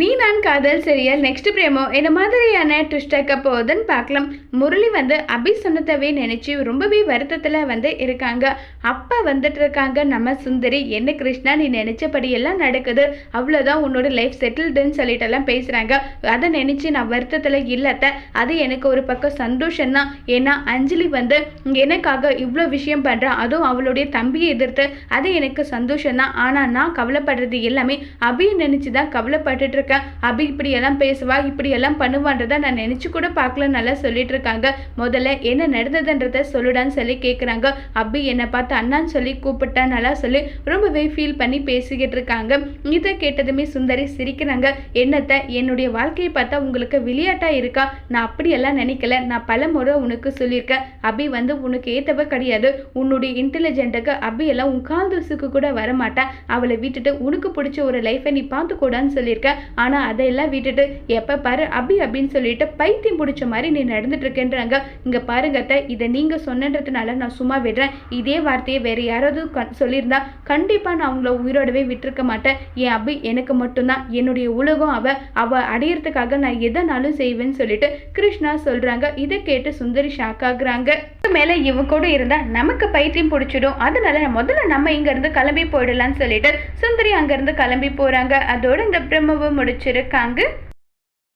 நீ நான் காதல் சீரியல் நெக்ஸ்ட் பிரேமோ? இந்த மாதிரியான ட்விஸ்டக்க போகுதுன்னு பார்க்கலாம். முரளி வந்து அபி சொன்னதவே நினச்சி ரொம்பவே வருத்தத்தில் வந்து இருக்காங்க. அப்பா வந்துட்டு இருக்காங்க. நம்ம சுந்தரி என்ன கிருஷ்ணா நீ நினச்சபடி எல்லாம் நடக்குது. அவ்வளோதான் உன்னோட லைஃப் செட்டில்டுன்னு சொல்லிட்டு எல்லாம் பேசுகிறாங்க அதை நினச்சி நான் வருத்தத்தில் இல்லத்த. அது எனக்கு ஒரு பக்கம் சந்தோஷம்தான். ஏன்னா அஞ்சலி வந்து எனக்காக இவ்வளோ விஷயம் பண்ணுறா அதுவும் அவளுடைய தம்பியை எதிர்த்து. அது எனக்கு சந்தோஷம்தான். ஆனால் நான் கவலைப்படுறது எல்லாமே அபியை நினச்சி தான் கவலைப்பட்டுட்டு இருக்கேன். அபி இப்படி எல்லாம் பேசுவா இப்படி எல்லாம் பண்ணுவான்றதை நான் நினச்சி கூட பார்க்கல நல்லா சொல்லிட்டு இருக்காங்க முதல்ல என்ன நடந்ததுன்றத சொல்லுடான்னு சொல்லி கேட்குறாங்க அபி என்னை பார்த்து அண்ணான்னு சொல்லி கூப்பிட்டா நல்லா சொல்லி ரொம்பவே ஃபீல் பண்ணி பேசிக்கிட்டு இருக்காங்க. இதை கேட்டதுமே சுந்தரி சிரிக்கிறாங்க. என்னத்தை என்னுடைய வாழ்க்கையை பார்த்தா உங்களுக்கு விளையாட்டாக இருக்கா? நான் அப்படியெல்லாம் நினைக்கல. நான் பல முறை உனக்கு சொல்லியிருக்கேன். அபி வந்து உனக்கு ஏத்தவ கிடையாது. உன்னுடைய இன்டெலிஜென்ட்டுக்கு அபி எல்லாம் உன் கால் தூசுக்கு கூட வரமாட்டேன் அவளை விட்டுட்டு உனக்கு பிடிச்ச ஒரு லைஃப்பை நீ பார்த்துக்கூடான்னு சொல்லியிருக்கேன். சொல்லியிருக்க ஆனால் அதையெல்லாம் விட்டுட்டு எப்போ பாரு அபி அப்படின்னு சொல்லிட்டு பைத்தியம் பிடிச்ச மாதிரி நீ நடந்துட்டு இருக்கேன்றாங்க இங்கே பாருங்க அத்தை இதை நீங்கள் சொன்னன்றதுனால நான் சும்மா விடுறேன். இதே வார்த்தையை வேற யாராவது க- சொல்லியிருந்தா கண்டிப்பாக நான் அவங்கள உயிரோடவே விட்டுருக்க மாட்டேன். என் அபி எனக்கு மட்டும்தான். என்னுடைய உலகம் அவ அவ அடையிறதுக்காக நான் எதனாலும் செய்வேன்னு சொல்லிட்டு கிருஷ்ணா சொல்றாங்க. இதை கேட்டு சுந்தரி ஷாக் ஆகுறாங்க. மேலே இவ கூட இருந்தா நமக்கு பைத்தியம் பிடிச்சிடும். அதனால முதல்ல நம்ம இங்க இருந்து கிளம்பி போயிடலாம்னு சொல்லிட்டு சுந்தரி அங்க இருந்து கிளம்பி போறாங்க. அதோட இந்த பிரம்மவை முடிச்சிருக்காங்க.